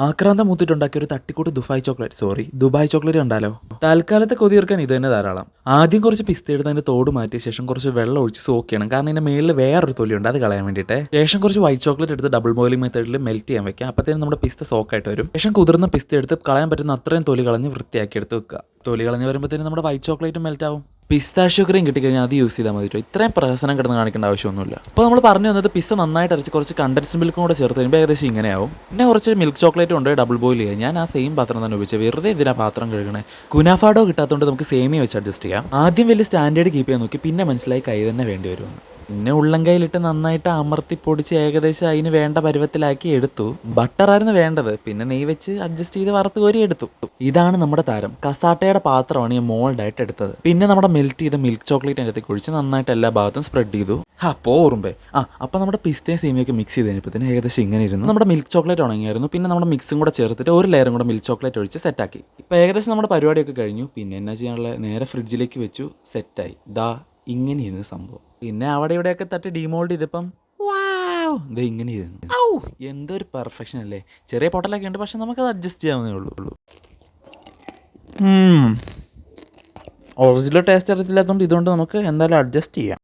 ആക്രാന്തം മൂത്തിട്ടുണ്ടാക്കിയ ഒരു തട്ടിക്കൂട്ട് Dubai chocolate. Sorry Dubai chocolate കണ്ടാലോ? തൽക്കാലത്തെ കൊതി തീർക്കാൻ ഇത് തന്നെ ധാരാളം. ആദ്യം കുറച്ച് പിസ്ത എടുത്ത് അതിന്റെ തോട് മാറ്റിയ ശേഷം കുറച്ച് വെള്ളം ഒഴിച്ച് സോക്ക് ചെയ്യണം. കാരണം ഇതിന്റെ മേളിൽ വേറൊരു തൊലിയുണ്ട് അത് കളയാൻ വേണ്ടിയിട്ട്. ശേഷം കുറച്ച് വൈറ്റ് ചോക്ലേറ്റ് എടുത്ത് ഡബിൾ ബോയിലിംഗ് മെത്തേഡിൽ മെൽറ്റ് ചെയ്യാൻ വെക്കാം. അപ്പത്തേനും നമ്മുടെ പിസ്ത സോക്കായിട്ട് വരും. ശേഷം കുതിർന്ന പിസ്ത എടുത്ത് കളയാൻ പറ്റുന്ന അത്രയും തൊലി കളഞ്ഞ് വൃത്തിയാക്കി എടുത്ത് വെക്കുക. തൊലി കളഞ്ഞ് വരുമ്പോഴത്തേനും നമ്മുടെ വൈറ്റ് ചോക്ലേറ്റ് മെൽറ്റ് ആവും. പിസ്താഷ്യോ ക്രീം കിട്ടിക്കഴിഞ്ഞാൽ അത് യൂസ് ചെയ്താൽ മതി കേട്ടോ ഇത്രയും പ്രഹസനം കിടന്ന് കാണിക്കേണ്ട ആവശ്യമൊന്നുമില്ല. അപ്പോൾ നമ്മൾ പറഞ്ഞു വന്നത് പിസ്ത നന്നായിട്ട് അരച്ച് കുറച്ച് കണ്ടൻസ് മിൽക്കും കൂടെ ചേർത്ത് കഴിയുമ്പോൾ ഏകദേശം ഇങ്ങനെയാവും. പിന്നെ കുറച്ച് മിൽക്ക് ചോക്ലേറ്റ് ഉണ്ട് ഡബിൾ ബോയിൽ ചെയ്യുക ഞാൻ ആ സെയിം പാത്രം തന്നെ ഉപയോഗിച്ചത്. വെറുതെ എന്തിനാ പാത്രം കഴുകണേ. കുനാഫാഡോ കിട്ടാത്തതുകൊണ്ട് നമുക്ക് സേമിയ വെച്ച് അഡ്ജസ്റ്റ് ചെയ്യാം. ആദ്യം വലിയ സ്റ്റാൻഡേർഡ് കീപ്പ് ചെയ്യാൻ നോക്കി പിന്നെ മനസ്സിലായി കൈ തന്നെ വേണ്ടി വരുമെന്ന്. പിന്നെ ഉള്ളം കയ്യിലിട്ട് നന്നായിട്ട് അമർത്തി പൊടിച്ച് ഏകദേശം അതിന് വേണ്ട പരുവത്തിലാക്കി എടുത്തു. ബട്ടറായിരുന്നു വേണ്ടത്. പിന്നെ നെയ് വെച്ച് അഡ്ജസ്റ്റ് ചെയ്ത് വറുത്ത് കോരി എടുത്തു. ഇതാണ് നമ്മുടെ താരം. കസാട്ടയുടെ പാത്രമാണ് ഈ മോൾഡായിട്ട് എടുത്തത്. പിന്നെ നമ്മുടെ മെൽറ്റ് ചെയ്ത മിൽക്ക് ചോക്ലേറ്റ് അതിനകത്തേക്ക് ഒഴിച്ച് നന്നായിട്ട് എല്ലാ ഭാഗത്തും സ്പ്രെഡ് ചെയ്തു. ആ പോറുമ്പേ ആ അപ്പം നമ്മുടെ പിസ്തയും സീമിയൊക്കെ മിക്സ് ചെയ്ത് കഴിഞ്ഞപ്പോൾ ഏകദേശം ഇങ്ങനെ ഇരുന്നു. നമ്മുടെ മിൽക്ക് ചോക്ലേറ്റ് ഉണങ്ങിയായിരുന്നു. പിന്നെ നമ്മുടെ മിക്സും കൂടെ ചേർത്തിട്ട് ഒരു ലെയറും കൂടെ മിൽക്ക് ചോക്ലേറ്റ് ഒഴിച്ച് സെറ്റാക്കി ഇപ്പോൾ ഏകദേശം നമ്മുടെ പരിപാടിയൊക്കെ കഴിഞ്ഞു. പിന്നെ എന്നാ ചെയ്യാനുള്ള? നേരെ ഫ്രിഡ്ജിലേക്ക് വെച്ചു. സെറ്റായി ദാ ഇങ്ങനെയായിരുന്നു സംഭവം. പിന്നെ അവിടെ ഇവിടെയൊക്കെ തട്ടി ഡിമോൾഡ് ചെയ്തപ്പം ഇങ്ങനെ ഇരുന്നു ഔ എന്തൊരു പെർഫെക്ഷൻ അല്ലേ? ചെറിയ പൊട്ടലൊക്കെ ഉണ്ട് പക്ഷെ നമുക്കത് അഡ്ജസ്റ്റ് ചെയ്യാവുന്നേ ഉള്ളൂ. ഒറിജിനൽ ടേസ്റ്റ് അറിയത്തില്ലാത്തതുകൊണ്ട് ഇതുകൊണ്ട് നമുക്ക് എന്തായാലും അഡ്ജസ്റ്റ് ചെയ്യാം.